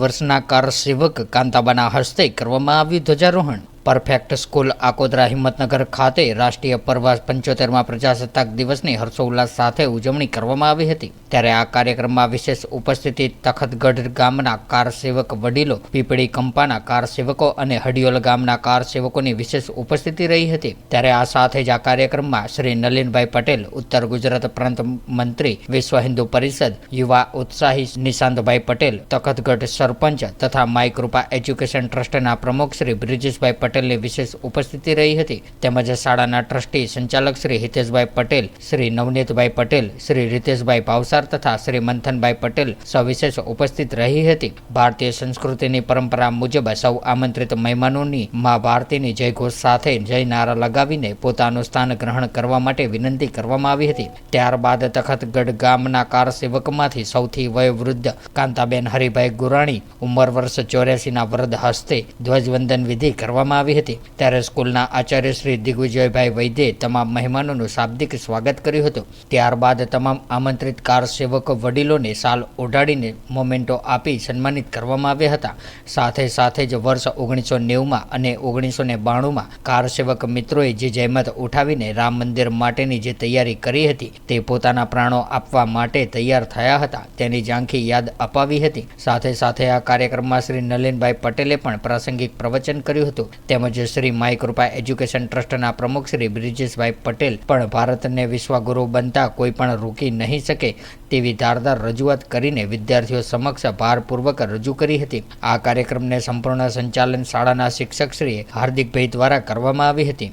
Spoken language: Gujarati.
વર્ષના કાર સેવક કાંતાબાના હસ્તે કરવામાં આવ્યું ધ્વજારોહણ. પરફેક્ટ સ્કૂલ આકોદરા હિંમતનગર ખાતે રાષ્ટ્રીય પ્રવાસ પંચોતેરમાં પ્રજાસત્તાક દિવસની હર્ષોલ્લાસ સાથે ઉજવણી કરવામાં આવી હતી. ત્યારે આ કાર્યક્રમમાં વિશેષ ઉપસ્થિતિ તખતગઢ ગામના કારસેવક વડીલો, પીપળી કંપાના કારસેવકો અને હડિયોલ ગામના કારસેવકોની વિશેષ ઉપસ્થિતિ રહી હતી. ત્યારે આ સાથે જ આ કાર્યક્રમમાં શ્રી નલિનભાઈ પટેલ, ઉત્તર ગુજરાત પ્રાંત મંત્રી, વિશ્વ હિન્દુ પરિષદ, યુવા ઉત્સાહી નિશાંતભાઈ પટેલ, તખતગઢ સરપંચ તથા કૃપા એજ્યુકેશન ટ્રસ્ટના પ્રમુખ શ્રી બ્રિજેશભાઈ પટેલની વિશેષ ઉપસ્થિતિ રહી હતી. તેમજ શાળાના ટ્રસ્ટી સંચાલક શ્રી હિતેશભાઈ પટેલ, શ્રી નવનીતભાઈ પટેલ, શ્રી રીતેશભાઈ ભાવસાર તથા શ્રી મંથનભાઈ પટેલ સવિશેષ ઉપસ્થિત રહી હતી. ભારતીય સંસ્કૃતિની પરંપરા મુજબ સૌ આમંત્રિત મહેમાનોની મા ભારતીની જયઘોષ સાથે જય નારા લગાવીને પોતાનું સ્થાન ગ્રહણ કરવા માટે વિનંતી કરવામાં આવી હતી. ત્યારબાદ તખતગઢ ગામના કાર સેવકમાંથી સૌથી વયોવૃદ્ધ કાંતાબેન હરિભાઈ ગુરાણી, ઉંમર વર્ષ ચોર્યાસીના વૃદ્ધ હસ્તે ધ્વજવંદન વિધિ કરવામાં આવી હતી. ત્યારે સ્કૂલના આચાર્ય શ્રી દિગ્વિજયભાઈ વૈદ્યે તમામ મહેમાનોનું શાબ્દિક સ્વાગત કર્યું હતું. ત્યારબાદ તમામ આમંત્રિત કાર સેવક વડીલોને સાલ ઓઢાડીને મોમેન્ટો આપી સન્માનિત કરવામાં આવ્યા હતા. સાથે સાથે જ વર્ષ ઓગણીસો નેવુંમાં અને ઓગણીસો ને બાણુંમાં કાર સેવક મિત્રોએ જે જહેમત ઉઠાવીને રામ મંદિર માટેની જે તૈયારી કરી હતી તે પોતાના પ્રાણો આપવા માટે તૈયાર થયા હતા તેની ઝાંખી યાદ અપાવી હતી. સાથે સાથે આ કાર્યક્રમમાં શ્રી નલિનભાઈ પટેલે પણ પ્રાસંગિક પ્રવચન કર્યું હતું. તેમજ શ્રી માઈ કૃપા એજ્યુકેશન ટ્રસ્ટના પ્રમુખ શ્રી બ્રિજેશભાઈ પટેલ પણ ભારતને વિશ્વગુરુ બનતા કોઈ પણ રોકી નહીં શકે તેવી ધારદાર રજૂઆત કરીને વિદ્યાર્થીઓ સમક્ષ ભારપૂર્વક રજૂ કરી હતી. આ કાર્યક્રમને સંપૂર્ણ સંચાલન શાળાના શિક્ષક શ્રી હાર્દિકભાઈ દ્વારા કરવામાં આવી હતી.